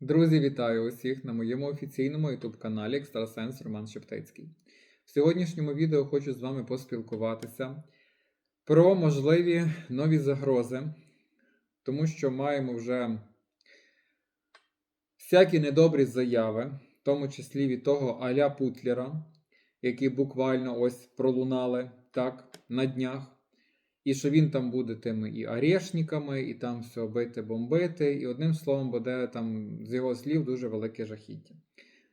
Друзі, вітаю усіх на моєму офіційному YouTube каналі Екстрасенс Роман Шептицький. В сьогоднішньому відео хочу з вами поспілкуватися про можливі нові загрози, тому що маємо вже всякі недобрі заяви, в тому числі від того Аля Путлера, які буквально ось пролунали так на днях. І що він там буде тими і орешниками, і там все бити, бомбити, і одним словом буде там з його слів дуже велике жахіття.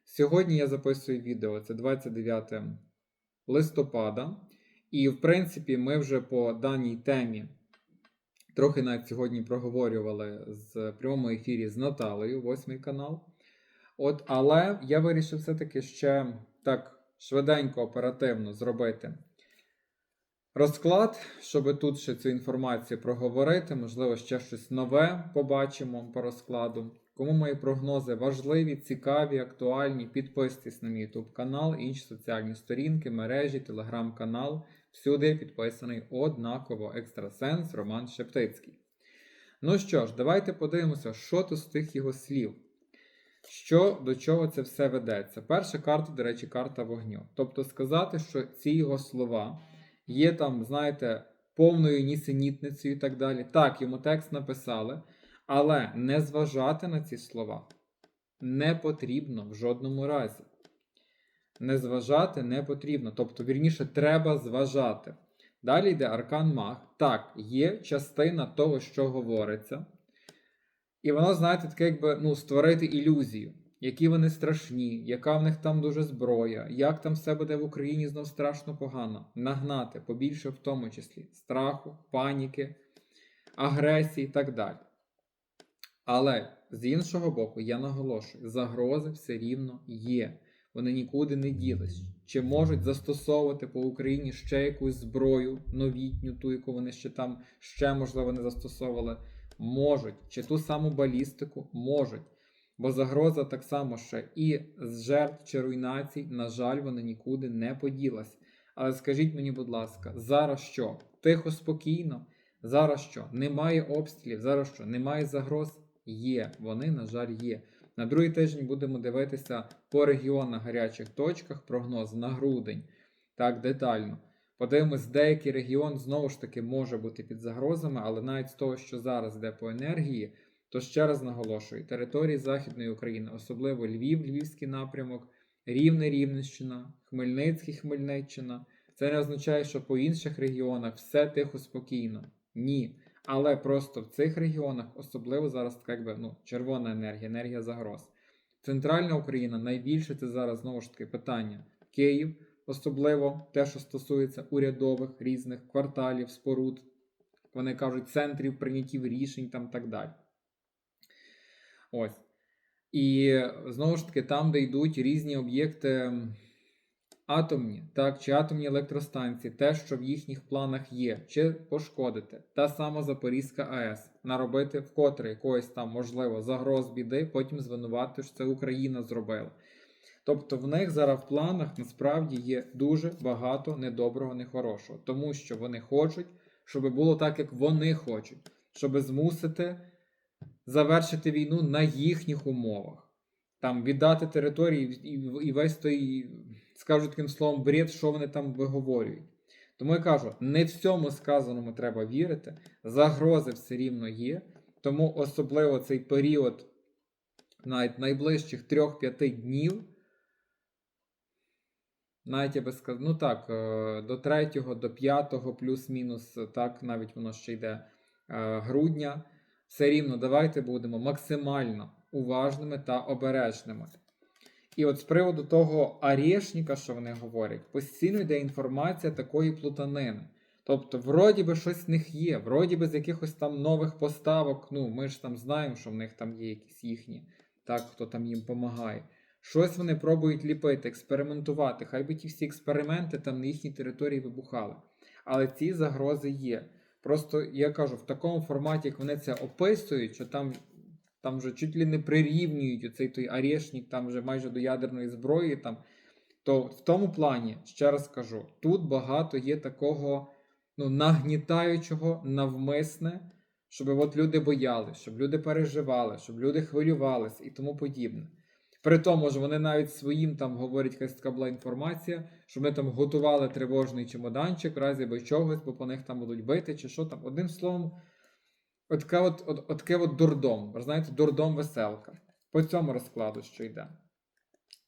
Сьогодні я записую відео, це 29 листопада, і в принципі ми вже по даній темі трохи навіть сьогодні проговорювали з прямому ефірі з Наталею, восьмий канал. От, але я вирішив все-таки ще так швиденько, оперативно зробити розклад, щоб тут ще цю інформацію проговорити. Можливо, ще щось нове побачимо по розкладу. Кому мої прогнози важливі, цікаві, актуальні, підписуйтесь на мій YouTube канал, інші соціальні сторінки, мережі, телеграм-канал. Всюди підписаний однаково екстрасенс Роман Шептицький. Ну що ж, давайте подивимося, що тут з тих його слів. Що до чого це все ведеться? Перша карта, до речі, карта вогню. Тобто сказати, що ці його слова є там, знаєте, повною нісенітницею і так далі. Так, йому текст написали, але не зважати на ці слова не потрібно в жодному разі. Не зважати не потрібно. Тобто, вірніше, треба зважати. Далі йде Аркан Маг. Так, є частина того, що говориться. І воно, знаєте, таке, якби ну, створити ілюзію, які вони страшні, яка в них там дуже зброя, як там все буде в Україні знов страшно погано. Нагнати побільше в тому числі страху, паніки, агресії і так далі. Але з іншого боку, я наголошую, загрози все рівно є. Вони нікуди не ділись. Чи можуть застосовувати по Україні ще якусь зброю новітню, ту, яку вони ще там ще, можливо, не застосовували? Можуть. Чи ту саму балістику? Можуть. Бо загроза так само ще і з жертв чи руйнацій, на жаль, вона нікуди не поділась. Але скажіть мені, будь ласка, зараз що? Тихо, спокійно? Зараз що? Немає обстрілів, зараз що? Немає загроз? Є. Вони, на жаль, є. На другий тиждень будемо дивитися по регіонах гарячих точках прогноз на грудень. Так, детально. Подивимось, деякий регіон знову ж таки може бути під загрозами, але навіть з того, що зараз йде по енергії, то ще раз наголошую: території Західної України, особливо Львів, Львівський напрямок, Рівне, Рівненщина, Хмельницький, Хмельниччина. Це не означає, що по інших регіонах все тихо, спокійно. Ні. Але просто в цих регіонах особливо зараз така якби ну, червона енергія, енергія загроз. Центральна Україна найбільше це зараз знову ж таки питання. Київ, особливо те, що стосується урядових різних кварталів, споруд, вони кажуть, центрів прийняттів рішень там так далі. Ось. І знову ж таки, там, де йдуть різні об'єкти атомні, так, чи атомні електростанції, те, що в їхніх планах є, чи пошкодити. Та сама Запорізька АЕС, наробити вкотре якоїсь там, можливо, загроз біди, потім звинувати, що це Україна зробила. Тобто в них зараз в планах насправді є дуже багато недоброго, нехорошого, тому що вони хочуть, щоб було так, як вони хочуть, щоб змусити завершити війну на їхніх умовах, там віддати території і, весь той, скажу таким словом, бред, що вони там виговорюють. Тому я кажу, не всьому сказаному треба вірити, загрози все рівно є, тому особливо цей період навіть найближчих 3-5 днів. Навіть я би сказав, ну так, е, до 3, до 5, плюс-мінус, так, навіть воно ще йде е, грудня. Все рівно давайте будемо максимально уважними та обережними. І от з приводу того арешника, що вони говорять, постійно йде інформація такої плутанини. Тобто, вроді би, щось в них є, вроді би з якихось там нових поставок. Ну, ми ж там знаємо, що в них там є якісь їхні, так, хто там їм допомагає. Щось вони пробують ліпити, експериментувати. Хай би ті всі експерименти там на їхній території вибухали. Але ці загрози є. Просто я кажу, в такому форматі, як вони це описують, що там там вже чуть ли не прирівнюють оцей той арешник, там вже майже до ядерної зброї, там, то в тому плані, ще раз кажу, тут багато є такого ну, нагнітаючого навмисне, щоб от люди боялись, щоб люди переживали, щоб люди хвилювалися і тому подібне. При тому ж вони навіть своїм там говорять, якась така була інформація, що ми там готували тривожний чемоданчик в разі би чогось, бо по них там будуть бити, чи що там. Одним словом, отаке от, от, от, таке от дурдом. Знаєте, дурдом веселка. По цьому розкладу, що йде.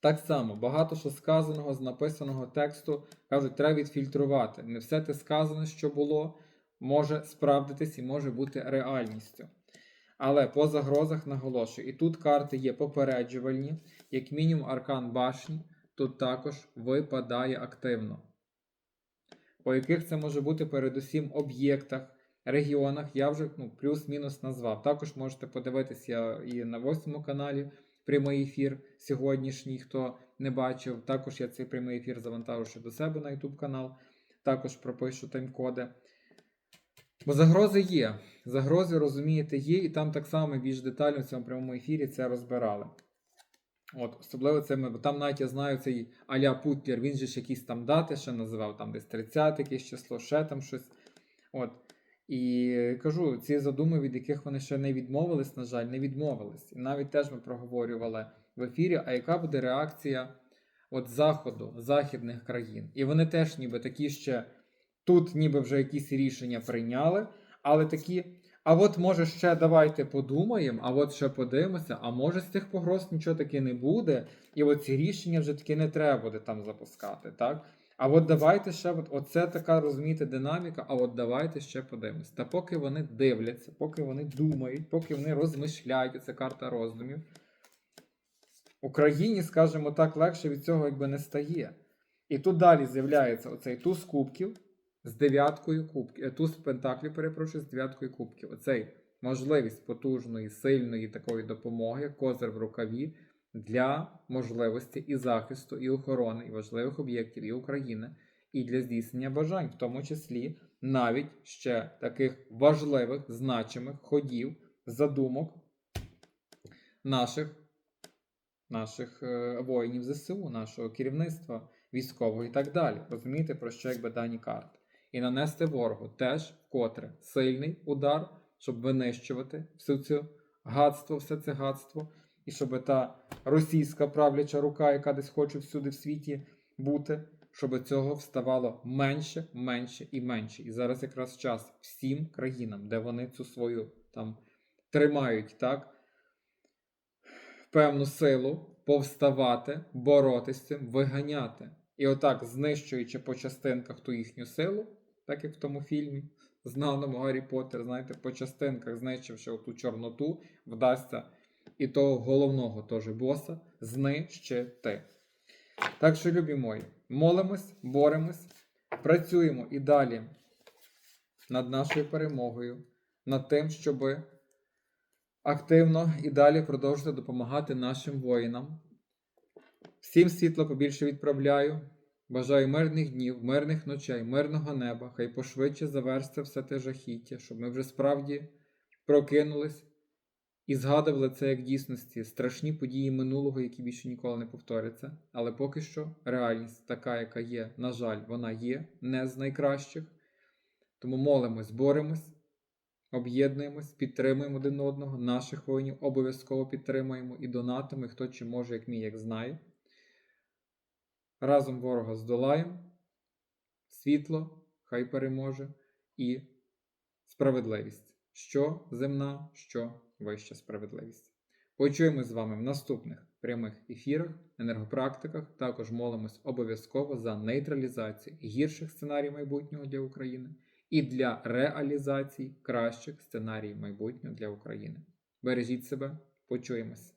Так само, багато що сказаного з написаного тексту кажуть, треба відфільтрувати. Не все те сказане, що було, може справдитись і може бути реальністю. Але по загрозах наголошую, і тут карти є попереджувальні, як мінімум аркан башні, тут також випадає активно. По яких це може бути передусім об'єктах, регіонах, я вже ну, плюс-мінус назвав. Також можете подивитися і на восьмому каналі прямий ефір сьогоднішній, хто не бачив. Також я цей прямий ефір завантажу до себе на YouTube канал. Також пропишу тайм-коди. Бо загрози є. Загрози, розумієте, є, і там так само більш детально в цьому прямому ефірі це розбирали. От, особливо це ми, бо там навіть я знаю цей Аля Путлер, він же ж якісь там дати ще називав, там десь 30 якесь число, ще там щось. От. І кажу, ці задуми, від яких вони ще не відмовились, на жаль, не відмовились. І навіть теж ми проговорювали в ефірі, а яка буде реакція от Заходу, західних країн. І вони теж ніби такі ще тут ніби вже якісь рішення прийняли, але такі. А от може ще давайте подумаємо, а от ще подивимося, а може з цих погроз нічого таки не буде, і от ці рішення вже таки не треба буде там запускати, так? А от давайте ще, от, оце така, розумієте, динаміка, а от давайте ще подивимось. Та поки вони дивляться, поки вони думають, поки вони розмишляють, це карта роздумів, Україні, скажімо так, легше від цього якби не стає. І тут далі з'являється оцей туз кубків з дев'яткою кубків, е, туз пентаклів, перепрошую, з дев'яткою кубків. Оцей можливість потужної, сильної такої допомоги, козир в рукаві для можливості і захисту, і охорони, і важливих об'єктів і України, і для здійснення бажань, в тому числі навіть ще таких важливих, значимих ходів, задумок наших, наших е, воїнів ЗСУ, нашого керівництва військового і так далі. Розумієте, про що якби дані карти? І нанести ворогу теж вкотре сильний удар, щоб винищувати всю цю гадство, все це гадство, і щоб та російська правляча рука, яка десь хоче всюди в світі бути, щоб цього вставало менше, менше і менше. І зараз якраз час всім країнам, де вони цю свою там тримають, так, певну силу повставати, боротися виганяти. І отак, знищуючи по частинках ту їхню силу, так як в тому фільмі, знаному Гаррі Поттер, знаєте, по частинках, знищивши оту чорноту, вдасться і того головного теж боса знищити. Так що, любі мої, молимось, боремось, працюємо і далі над нашою перемогою, над тим, щоб активно і далі продовжувати допомагати нашим воїнам. Всім світло побільше відправляю. Бажаю мирних днів, мирних ночей, мирного неба. Хай пошвидше завершиться все те жахіття, щоб ми вже справді прокинулись і згадували це як дійсності страшні події минулого, які більше ніколи не повторяться. Але поки що реальність така, яка є, на жаль, вона є не з найкращих. Тому молимось, боремось, об'єднуємось, підтримуємо один одного, наших воїнів обов'язково підтримуємо і донатимо, хто чи може, як мій, як знає. Разом ворога здолаємо, світло хай переможе і справедливість. Що земна, що вища справедливість. Почуємось з вами в наступних прямих ефірах, енергопрактиках. Також молимось обов'язково за нейтралізацію гірших сценаріїв майбутнього для України і для реалізації кращих сценаріїв майбутнього для України. Бережіть себе, почуємось!